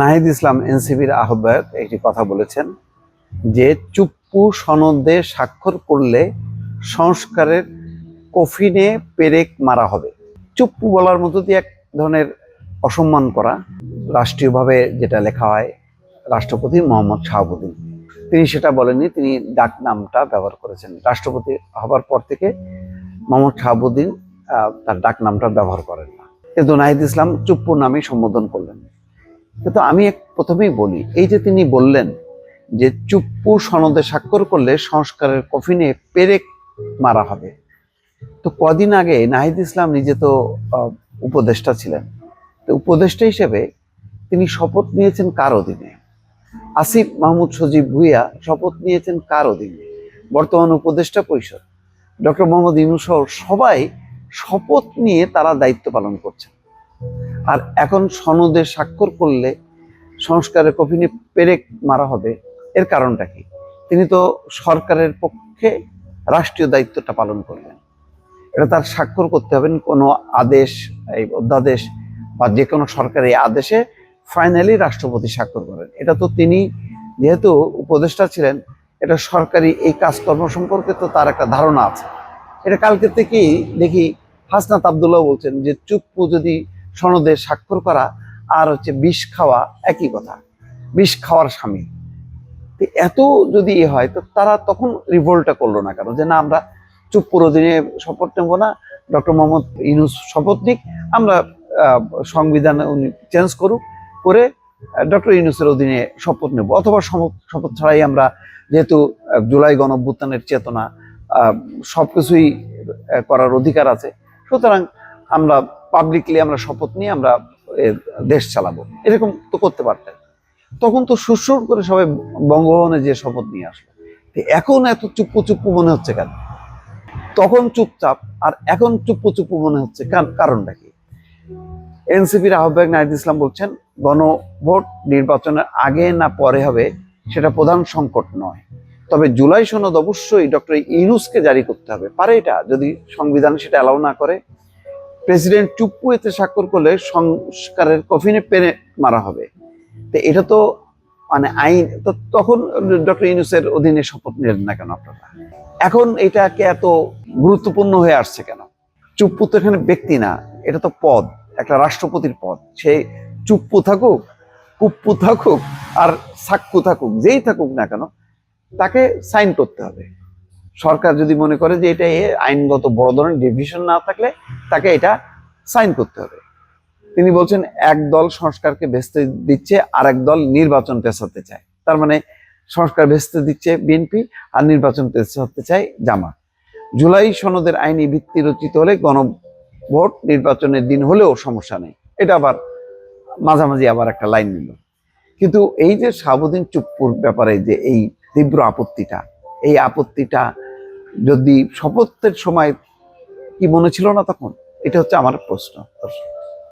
নাহিদ ইসলাম এনসিবির আহ্বায়ক একটি কথা বলেছেন যে চুপ্পু সনদে স্বাক্ষর করলে সংস্কারের কফিনে পেরেক মারা হবে। চুপ্পু বলার মতো দিয়ে এক ধরনের অসম্মান করা, রাষ্ট্রীয়ভাবে যেটা লেখা হয় রাষ্ট্রপতি মোহাম্মদ শাহাবুদ্দিন। তিনি সেটা বলেননি, তিনি ডাক নামটা ব্যবহার করেছেন। রাষ্ট্রপতি হবার পর থেকে মোহাম্মদ শাহাবুদ্দিন তার ডাক নামটা ব্যবহার করেন না। কিন্তু নাহিদ ইসলাম চুপ্পু নামেই সম্বোধন করলেন। কিন্তু আমি এক প্রথমেই বলি, এই যে তিনি বললেন যে চুপ্পু সনদে স্বাক্ষর করলে সংস্কারের কফিনে পেরেক মারা হবে। তো কদিন আগে নাহিদ ইসলাম নিজে তো উপদেষ্টা ছিলেন। তো উপদেষ্টা হিসেবে তিনি শপথ নিয়েছেন কার অধীনে? আসিফ মাহমুদ সজীব ভুইয়া শপথ নিয়েছেন কার অধীনে? বর্তমান উপদেষ্টা পরিষদ, ডক্টর মোহাম্মদ ইউনুস সহ সবাই শপথ নিয়ে তারা দায়িত্ব পালন করছেন। আর এখন সনদে স্বাক্ষর করলে সংস্কারের কফিনে পেরেক মারা হবে, এর কারণটা কি? তিনি তো সরকারের পক্ষে রাষ্ট্রীয় দায়িত্বটা পালন করলেন। এটা তার স্বাক্ষর করতে হবে, কোনো আদেশ, এই অধ্যাদেশ বা যে কোনো সরকারি আদেশে ফাইনালি রাষ্ট্রপতি স্বাক্ষর করেন। এটা তো তিনি যেহেতু উপদেষ্টা ছিলেন, এটা সরকারি এই কাজকর্ম সম্পর্কে তো তার একটা ধারণা আছে। এটা কালকে থেকেই দেখি হাসনাত আবদুল্লাহ বলছেন যে চুপ্পু যদি সনদে স্বাক্ষর করা আর হচ্ছে বিষ খাওয়া একই কথা। বিষ খাওয়ার স্বামী। এত যদি এ হয় তো তারা তখন রিভোল্টটা করল না কেন? যে না আমরা চুপ্পুর অধীনে শপথ নেব না ডক্টর মোহাম্মদ ইনুস শপথ নিক আমরা সংবিধান উনি চেঞ্জ করুক করে ডক্টর ইনুসের অধীনে শপথ নেব। অথবা শপথ ছাড়াই আমরা যেহেতু জুলাই গণঅভ্যুত্থানের চেতনা আহ, সবকিছুই আহ, করার অধিকার আছে। সুতরাং আমরা পাবলিকলি আমরা শপথ নিয়ে আমরা দেশ চালাবো। এরকম তো করতে পারতেন। তখন তো সুরসুর করে সবাই বঙ্গভবনে যে শপথ নিয়ে আসলো। এখন এত চুপ্পু চুপ্পু মনে হচ্ছে কেন? তখন চুপচাপ, আর এখন চুপ্পু চুপ্পু মনে হচ্ছে কার- কারণটা কি? এনসিপির আহ্বায়ক নাহিদ ইসলাম বলছেন, গণভোট নির্বাচনের আগে না পরে হবে, সেটা প্রধান সংকট নয়। তবে জুলাই সনদ অবশ্যই ডক্টর ইউনুসকে জারি করতে হবে। পারে এটা, যদি সংবিধান সেটা অ্যালাউ না করে প্রেসিডেন্ট চুপ্পু এতে স্বাক্ষর করলে সংস্কারের কফিনে পেনে মারা হবে। তো এটা তো মানে আইন, তো তখন ডক্টর ইউনুসের অধীনে শপথ নিলেন না কেন আপনারা? এখন এটাকে এত গুরুত্বপূর্ণ হয়ে আসছে কেন? চুপ্পু তো এখানে ব্যক্তি না, এটা তো পদ, একটা রাষ্ট্রপতির পদ। সে চুপ্পু থাকুক, কুপ্পু থাকুক আর সাক্ষু থাকুক, যেই থাকুক না কেন, তাকে সাইন করতে হবে। সরকার যদি মনে করে যে এটা আইনগত বড় ধরনের ডিভিশন না থাকলে তাকে এটা সাইন করতে হবে। তিনি বলছেন, এক দল সংস্কারকে ভেস্তে দিচ্ছে আর এক দল নির্বাচন পেছাতে চায়। তার মানে সংস্কার ভেস্তে দিচ্ছে বিএনপি আর নির্বাচন পেছাতে চায় জামাত। জুলাই সনদের আইনি ভিত্তি রচিত হলে গণভোট নির্বাচনের দিন হলেও সমস্যা নেই। এটা আবার মাঝামাঝি আবার একটা লাইন নিল। কিন্তু এই যে সাবুদ্দিন চুপ্পুর ব্যাপারে যে এই তীব্র আপত্তিটা, এই আপত্তিটা যদি শপথের সময় কি মনে ছিল না তখন? এটা হচ্ছে আমার প্রশ্ন।